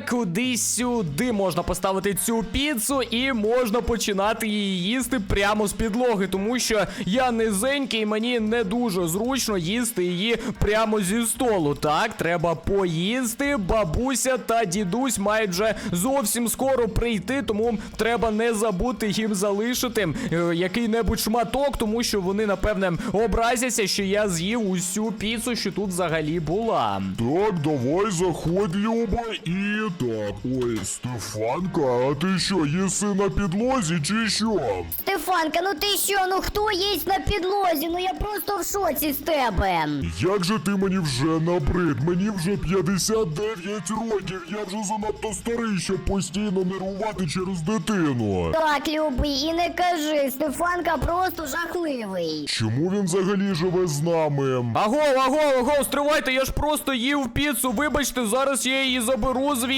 Кудись сюди можна поставити цю піцу і можна починати її їсти прямо з підлоги, тому що я низенький, і мені не дуже зручно їсти її прямо зі столу. Так, треба поїсти. Бабуся та дідусь мають вже зовсім скоро прийти, тому треба не забути їм залишити е, який-небудь шматок, тому що вони, напевне, образяться, що я з'їв усю піцу, що тут взагалі була. Так, давай заходь, Люба, і так. Ой, Стефанка, а ти що, їси на підлозі чи що? Стефанка, ну ти що, ну хто їсть на підлозі? Ну я просто в шоці з тебе. Як же ти мені вже набрид? Мені вже 59 років, я вже занадто старий, щоб постійно нервувати через дитину. Так, любий, і не кажи, Стефанка просто жахливий. Чому він взагалі живе з нами? Аго, аго, аго, стривайте, я ж просто їв піцу. Вибачте, зараз я її заберу звідси.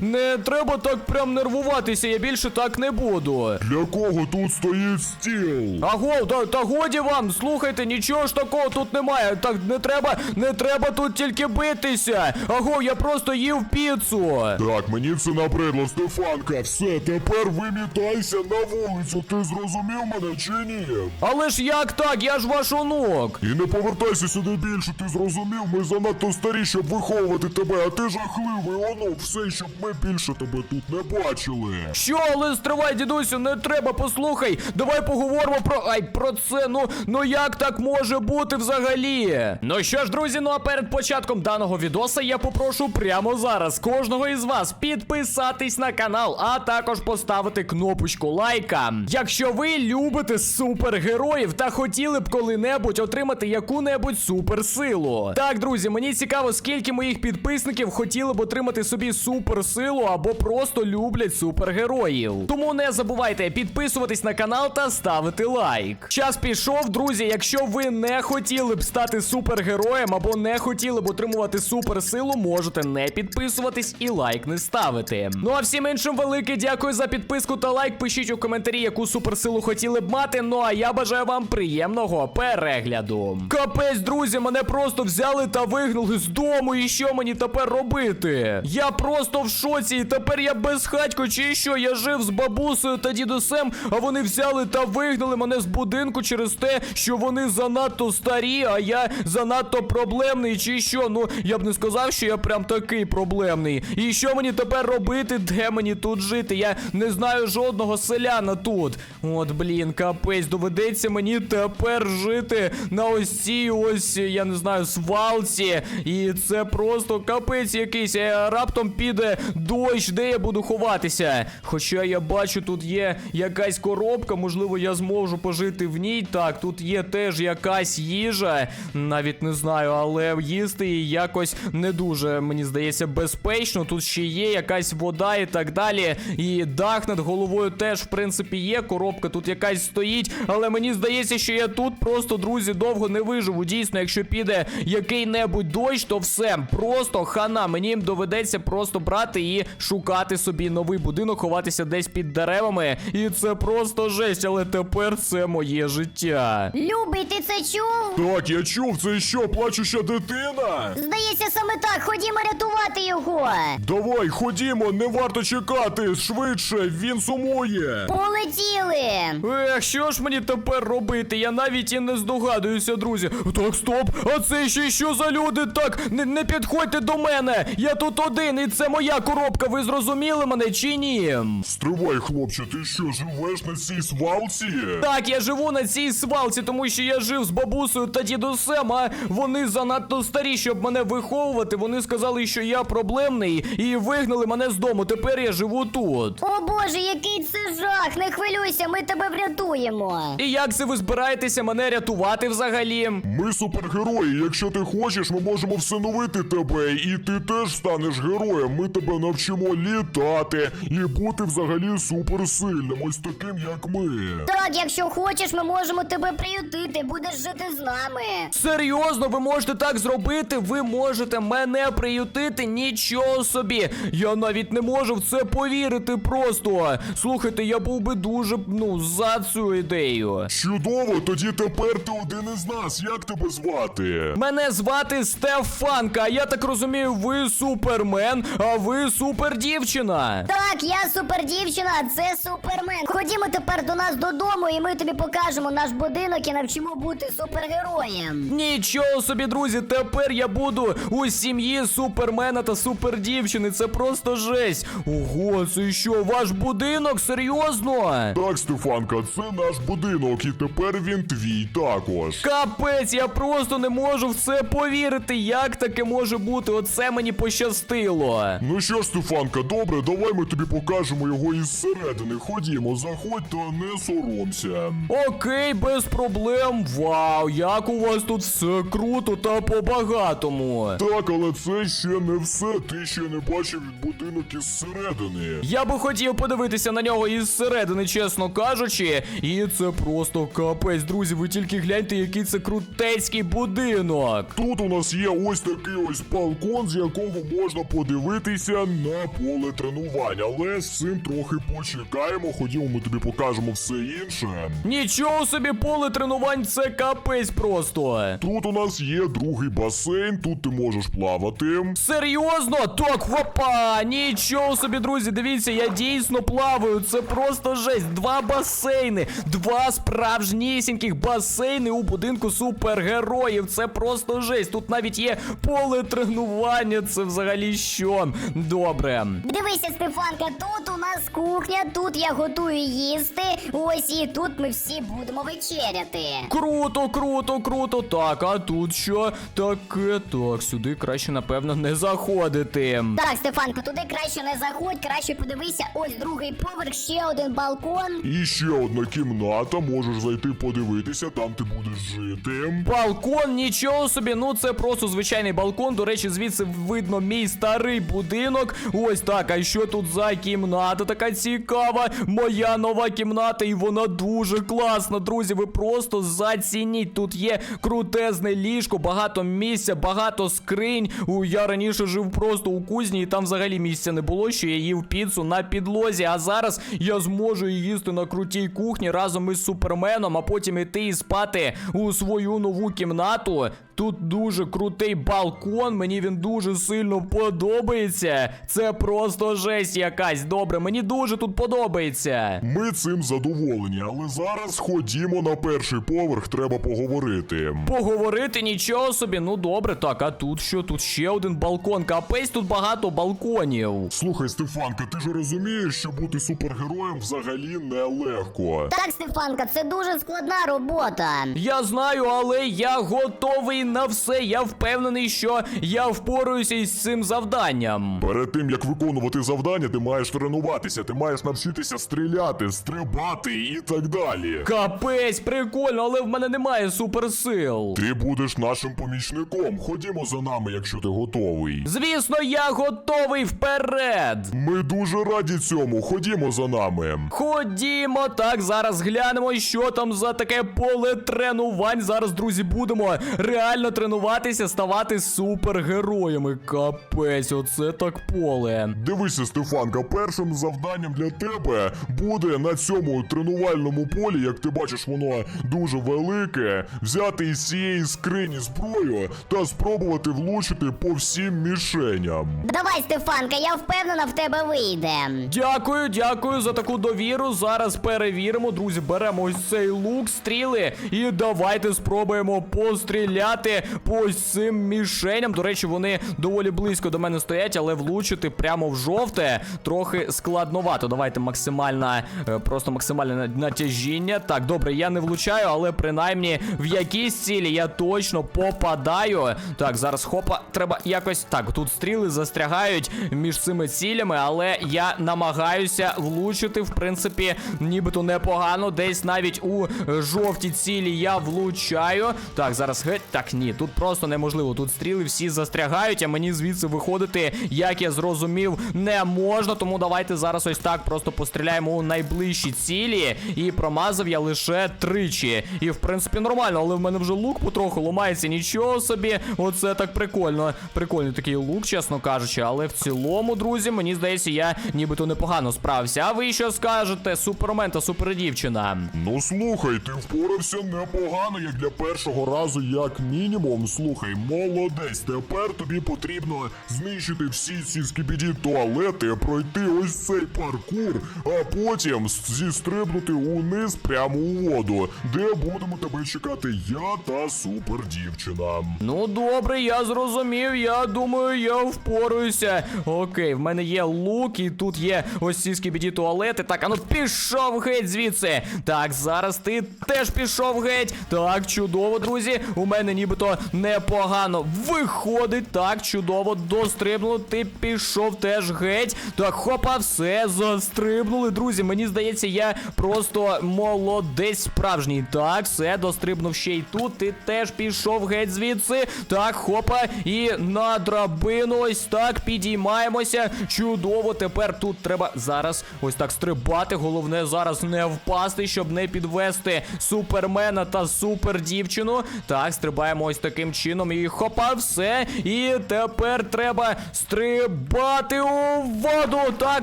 Не треба так прям нервуватися, я більше так не буду. Для кого тут стоїть стіл? Аго, та, та годі вам, слухайте, нічого ж такого тут немає. Так не треба, не треба тут тільки битися. Аго, я просто їв піцу. Так, мені це набридло, Стефанка. Все, тепер вимітайся на вулицю. Ти зрозумів мене чи ні? Але ж як так? Я ж ваш онук. І не повертайся сюди більше, ти зрозумів? Ми занадто старі, щоб виховувати тебе, а ти жахливий онук. Все, щоб ми більше тебе тут не бачили. Що, але стривай, дідусю, не треба, послухай. Давай поговоримо про. Ай, про це. Ну, ну як так може бути взагалі? Ну що ж, друзі, ну а перед початком даного відоса я попрошу прямо зараз кожного із вас підписатись на канал, а також поставити кнопочку лайка. Якщо ви любите супергероїв та хотіли б коли-небудь отримати яку-небудь суперсилу. Так, друзі, мені цікаво, скільки моїх підписників хотіли б отримати собі суперсилу або просто люблять супергероїв. Тому не забувайте підписуватись на канал та ставити лайк. Час пішов, друзі. Якщо ви не хотіли б стати супергероєм або не хотіли б отримувати суперсилу, можете не підписуватись і лайк не ставити. Ну а всім іншим велике дякую за підписку та лайк. Пишіть у коментарі, яку суперсилу хотіли б мати. Ну а я бажаю вам приємного перегляду. Капець, друзі, мене просто взяли та вигнали з дому. І що мені тепер робити? Я просто в шоці, і тепер я безхатько, чи що? Я жив з бабусею та дідусем, а вони взяли та вигнали мене з будинку через те, що вони занадто старі, а я занадто проблемний, чи що? Ну я б не сказав, що я прям такий проблемний. І що мені тепер робити? Де мені тут жити? Я не знаю жодного селяна тут. От, блін, капець, доведеться мені тепер жити на ось цій ось, я не знаю, свалці. І це просто капець якийсь. А раптом піде дощ, де я буду ховатися. Хоча я бачу, тут є якась коробка, можливо, я зможу пожити в ній. Так, тут є теж якась їжа, навіть не знаю, але їсти її якось не дуже, мені здається, безпечно. Тут ще є якась вода і так далі. І дах над головою теж, в принципі, є. Коробка тут якась стоїть, але мені здається, що я тут просто, друзі, довго не виживу. Дійсно, якщо піде який-небудь дощ, то все, просто хана. Мені їм доведеться просто брати і шукати собі новий будинок, ховатися десь під деревами. І це просто жесть, але тепер це моє життя. Любий, ти це чув? Так, я чув, це що, плачуща дитина? Здається, саме так. Ходімо рятувати його. Давай, ходімо, не варто чекати. Швидше, він сумує. Полетіли. Ех, що ж мені тепер робити? Я навіть і не здогадуюся, друзі. Так, стоп! А це ще що за люди? Так, не, не підходьте до мене! Я тут один, і це моя коробка. Ви зрозуміли мене чи ні? Стривай, хлопче, ти що, живеш на цій свалці? Так, я живу на цій свалці, тому що я жив з бабусею та дідусем, а вони занадто старі, щоб мене виховувати. Вони сказали, що я проблемний, і вигнали мене з дому. Тепер я живу тут. О боже, який це жах! Не хвилюйся, ми тебе врятуємо. І як це ви збираєтеся мене рятувати взагалі? Ми супергерої. Якщо ти хочеш, ми можемо всиновити тебе, і ти теж станеш героєм. Ми тебе навчимо літати і бути взагалі суперсильним, ось таким, як ми. Так, якщо хочеш, ми можемо тебе приютити, будеш жити з нами. Серйозно, ви можете так зробити? Ви можете мене приютити? Нічого собі. Я навіть не можу в це повірити просто. Слухайте, я був би дуже ну за цю ідею. Чудово, тоді тепер ти один із нас. Як тебе звати? Мене звати Стефанка, а я так розумію, ви супермен. а ви супер дівчина. Так, я супер дівчина, а це супермен. Ходімо тепер до нас додому, і ми тобі покажемо наш будинок і навчимо бути супергероєм. Нічого собі, друзі, тепер я буду у сім'ї супермена та супердівчини. Це просто жесть. Ого, це що, ваш будинок? Серйозно? Так, Стефанка, це наш будинок, і тепер він твій також. Капець, я просто не можу в це повірити. Як таке може бути? Оце мені пощастило. Ну що ж, Стефанка, добре, давай ми тобі покажемо його із середини. Ходімо, заходь та не соромся. Окей, без проблем. Вау, як у вас тут все круто та по-багатому. Так, але це ще не все. Ти ще не бачив будинок із середини. Я би хотів подивитися на нього із середини, чесно кажучи. І це просто капець, друзі. Ви тільки гляньте, який це крутецький будинок. Тут у нас є ось такий ось балкон, з якого можна подивитися на поле тренувань. Але з цим трохи почекаємо. Ходімо, ми тобі покажемо все інше. Нічого собі поле тренувань, це капець просто. Тут у нас є другий басейн, тут ти можеш плавати. Серйозно? Так, хопа! Нічого собі, друзі, дивіться, я дійсно плаваю. Це просто жесть. Два басейни, два справжнісіньких басейни у будинку супергероїв. Це просто жесть. Тут навіть є поле тренування. Це взагалі що? Добре. Дивися, Стефанка, тут у нас кухня, тут я готую їсти. Ось і тут ми всі будемо вечеряти. Круто, круто, круто. Так, а тут що? Таке, так, сюди краще, напевно, не заходити. Так, Стефанко, туди краще не заходь, краще подивися. Ось другий поверх, ще один балкон. І ще одна кімната, можеш зайти подивитися, там ти будеш жити. Балкон, нічого собі, ну це просто звичайний балкон. До речі, звідси видно мій старий будинок. Ось так. А що тут за кімната така цікава? Моя нова кімната, і вона дуже класна, друзі. Ви просто зацініть. Тут є крутезне ліжко, багато місця, багато скринь. У я раніше жив просто у кузні, і там взагалі місця не було, що я їв піцу на підлозі. А зараз я зможу їсти на крутій кухні разом із суперменом, а потім іти і спати у свою нову кімнату. Тут дуже крутий балкон, мені він дуже сильно подобається. Це просто жесть якась. Добре, мені дуже тут подобається. Ми цим задоволені, але зараз ходімо на перший поверх, треба поговорити. Поговорити нічого собі. Ну добре, так, а тут що? Тут ще один балкон. Капець, тут багато балконів. Слухай, Стефанка, ти ж розумієш, що бути супергероєм взагалі нелегко. Так, Стефанка, це дуже складна робота. Я знаю, але я готовий на все. Я впевнений, що я впораюся із цим завданням. Перед тим як виконувати завдання, ти маєш тренуватися, ти маєш навчитися стріляти, стрибати і так далі. Капець, прикольно, але в мене немає суперсил. Ти будеш нашим помічником. Ходімо за нами, якщо ти готовий. Звісно, я готовий вперед. Ми дуже раді цьому. Ходімо за нами. Ходімо, так, зараз глянемо, що там за таке поле тренувань. Зараз, друзі, будемо реально тренуватися, ставати супергероями. Капець, оце так поле. Дивися, Стефанка, першим завданням для тебе буде на цьому тренувальному полі, як ти бачиш, воно дуже велике, взяти із цієї скрині зброю та спробувати влучити по всім мішеням. Давай, Стефанка, я впевнена, в тебе вийде. Дякую, дякую за таку довіру. Зараз перевіримо, друзі. Беремо ось цей лук, стріли, і давайте спробуємо постріляти по цим мішеням. До речі, вони доволі близько до мене стоять, але влучити прямо в жовте трохи складновато. Давайте максимальне, просто максимальне натяжіння. Так, добре, я не влучаю, але принаймні в якійсь цілі я точно попадаю. Так, зараз хопа, треба якось. Так, тут стріли застрягають між цими цілями, але я намагаюся влучити, в принципі, нібито непогано. Десь навіть у жовті цілі я влучаю. Так, зараз геть. Так, ні, тут просто неможливо. Тут стріли всі застрягають, а мені звідси виходити, як я зрозумів, не можна. Тому давайте зараз ось так просто постріляємо у найближчі цілі. І промазав я лише тричі. І в принципі нормально, але в мене вже лук потроху ламається. Нічого собі. Оце так прикольно. Прикольний такий лук, чесно кажучи. Але в цілому, друзі, мені здається, я нібито непогано справився. А ви що скажете, супермен та супердівчина? Ну слухай, ти впорався непогано, як для першого разу, як мінімум. Слухай, молодець. Тепер тобі потрібно знищити всі ці скібіді туалети, пройти ось цей паркур, а потім зістрибнути униз прямо у воду, де будемо тебе чекати я та супер дівчина. Ну добре, я зрозумів. Я думаю, я впораюся. Окей, в мене є лук, і тут є ось ці скібіді туалети. Так, а ну пішов геть звідси. Так, зараз ти теж пішов геть. Так, чудово, друзі. У мене нібито непогано виходить. Так, чудово, дострибнуло. Ти пішов теж геть. Так, хопа, все, застрибнули, друзі. Мені здається, я просто молодець справжній. Так, все, дострибнув ще й тут. Ти теж пішов геть звідси. Так, хопа, і на драбину ось так підіймаємося. Чудово, тепер тут треба зараз ось так стрибати. Головне зараз не впасти, щоб не підвести супермена та супер дівчину. Так, стрибаємо ось таким чином. І хопа, все. І тепер треба стрибати у воду. Так,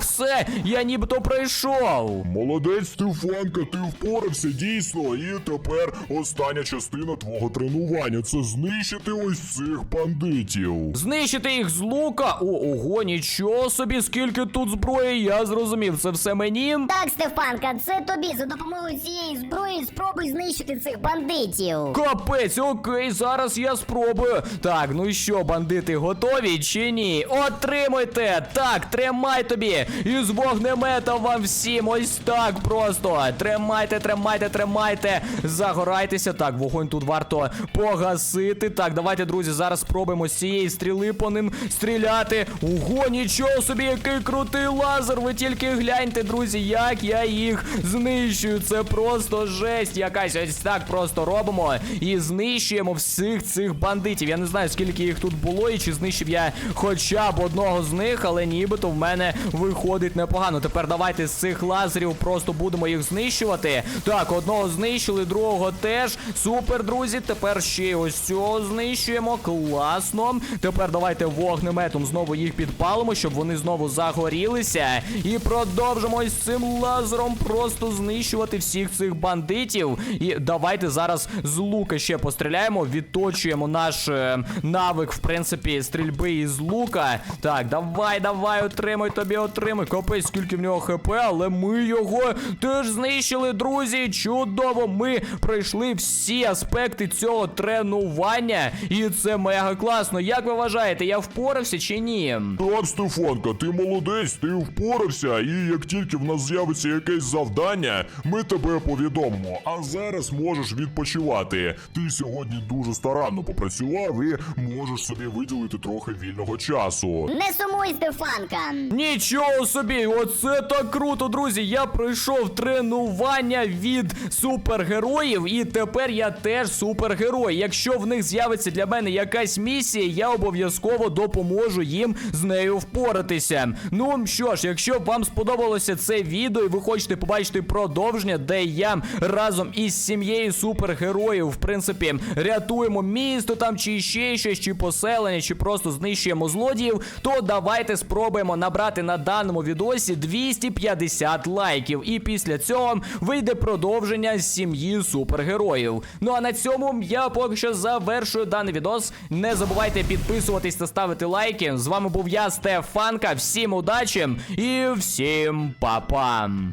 все. Я нібито пройшов. Молодець, Стефанка, ти впорався дійсно. І тепер остання частина твого тренування це знищити ось цих бандитів. Знищити їх з лука. О, ого, нічого собі, скільки тут зброї, я зрозумів. Це все мені. Так, Стефанка, це тобі за допомогою цієї зброї спробуй знищити цих бандитів. Капець, окей, зараз я спробую. Так, ну що, бандити, готові чи ні? Отримуйте! Так, тримай тобі! Із вогнемета вам всім ось так просто. Тримайте, тримайте, тримайте. Загорайтеся. Так, вогонь тут варто погасити. Так, давайте, друзі, зараз спробуємо з цієї стріли по ним стріляти. Ого, нічого собі, який крутий лазер. Ви тільки гляньте, друзі, як я їх знищую. Це просто жесть якась. Ось так просто робимо і знищуємо всіх цих бандитів. Я не знаю, скільки їх тут було, і чи знищив я хоча б одного з них, але нібито в мене виходить непогано. Тепер давайте з цих лазерів просто будемо їх знищувати. Так, одного знищили, другого теж. Супер, друзі. Тепер ще ось цього знищуємо. Класно. Тепер давайте вогнеметом знову їх підпалимо, щоб вони знову загорілися. І продовжимо ось цим лазером просто знищувати всіх цих бандитів. І давайте зараз з лука ще постріляємо, відточуємо наш е, навик, в принципі, стрільби із лука. Так, давай, давай, отримай тобі, отримай. Капець, скільки в нього хп, але ми його теж знищили, друзі. Чудово, ми пройшли всі аспекти цього тренування, і це мега класно. Як ви вважаєте, я впорався чи ні? Так, Стефанка, ти молодець, ти впорався, і як тільки в нас з'явиться якесь завдання, ми тебе повідомимо. А зараз можеш відпочивати. Ти сьогодні дуже старанно попрацював і можеш собі виділити трохи вільного часу. Не сумуй, Стефанка. Нічого собі, оце так круто, друзі. Я пройшов тренування від супергероїв, і тепер я теж супергерой. Якщо в них з'явиться для мене якась місія, я обов'язково допоможу їм з нею впоратися. Ну що ж, якщо вам сподобалося це відео, і ви хочете побачити продовження, де я разом із сім'єю супергероїв, в принципі, рятуємо місто там, чи ще щось, чи поселення, чи просто знищуємо злодіїв, то давайте спробуємо набрати на даному відосі 250 лайків. І після цього вийде продовження сім'ї супергероїв. Ну а на цьому я поки що завершую даний відос. Не забувайте підписуватись та ставити лайки. З вами був я, Стефанка. Всім удачі і всім па-па! Japan。